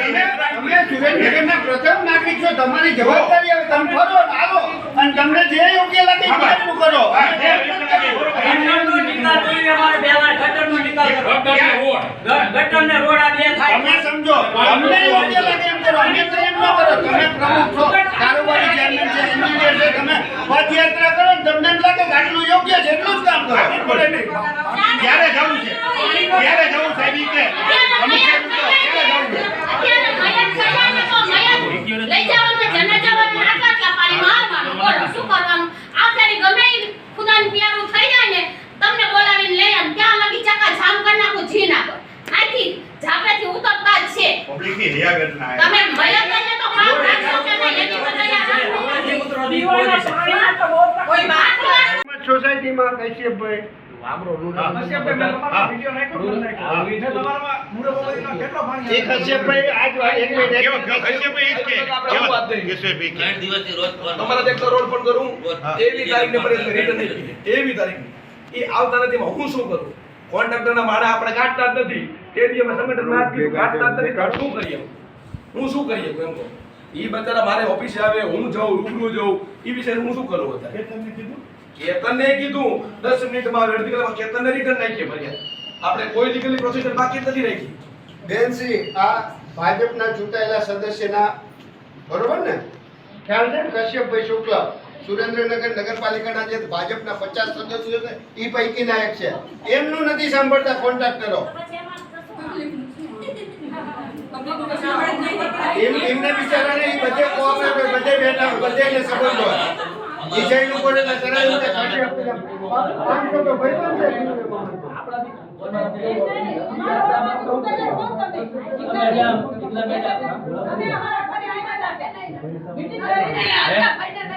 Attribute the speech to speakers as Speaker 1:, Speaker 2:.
Speaker 1: તમે તમે સુરેન્દ્રનગરના પ્રથમ નાગરિક છો તમારી જવાબદારી હવે તમે ફરો હાલો અને તમને જે યોગ્ય લાગે એ એટલું કરો.
Speaker 2: ગટરનો નિકાલ જોઈએ અમારે બે વાર ગટરનો નિકાલ કરો. ગ- ગટરને રોડ આ બે થાય.
Speaker 1: તમે સમજો તમને યોગ્ય લાગે એમ કરો અમે તો એમ ન કરો. તમે પ્રમુખ છો કારોબારી ચેરમેન છે એન્જિનિયર છે તમે પદયાત્રા કરો તમને એમ લાગે કે આટલું યોગ્ય છે એટલું જ કામ કરો. ક્યારે જવું છે ક્યારે જવું સાહેબ કે સાહેબ કહો, ક્યારે જવું છે
Speaker 3: અત્યારે મયત સજાને તો મયત લઈ જવાનું ને જનાજાવાનું ને આટલા આટલા પાણી મારવાનું બોલો શું કરવાનું આ ફેરી ગમે ઈ ખુદાનું પ્યારું થઈ જાય ને તમને બોલાવીને લઈ આવીને ત્યાં લગી ચકા જામ કરી નાખું જી નાખો આથી ઝાપેથી ઉતરતા જ છે
Speaker 1: પબ્લિકની રિયાગત ના આવે.
Speaker 3: તમે મયત લઈને તો કામ રાખશો કે નહીં એની બધા
Speaker 2: ઉપરથી ઉતરો દી કોઈ છે.
Speaker 4: તમારા દેખતા રોડ પણ કરું? એવી કીધી. એવી તારીખ. એ આવતા નથી હું શું કરું? કોન્ટ્રાક્ટરના માળા આપણે કાઢતા જ નથી. તે દી અમે સંગઠન ના કીધું કાઢતા જ નથી. શું કરીએ હું શું કરીએ એમ કહો. એ બચારા મારે ઓફિસે આવે હું જાઉં રૂબરૂ જાઉં. એ વિશે હું શું કરું અત્યારે? કેતનને કીધું? 10 મિનિટમાં અડધી કલાકમાં કેતનને રિટર્ન નાખીએ ફરિયાદ. આપણે કોઈ લીગલી પ્રોસિજર બાકી નથી રાખી
Speaker 1: બેનસી આ ભાજપના ચૂંટાયેલા સદસ્યના બરોબર ને? ખ્યાલ છે? કશ્યપભાઈ શુક્લ. સુરેન્દ્રનગર નગરપાલિકાના જે ભાજપના પચાસ સદસ્યો છે એ પૈકીના એક છે. એમનું નથી સાંભળતા કોન્ટ્રાક્ટરો. કરો બિચારાને ઈ બધે કોઓપરેટિવ બધે બેઠા છે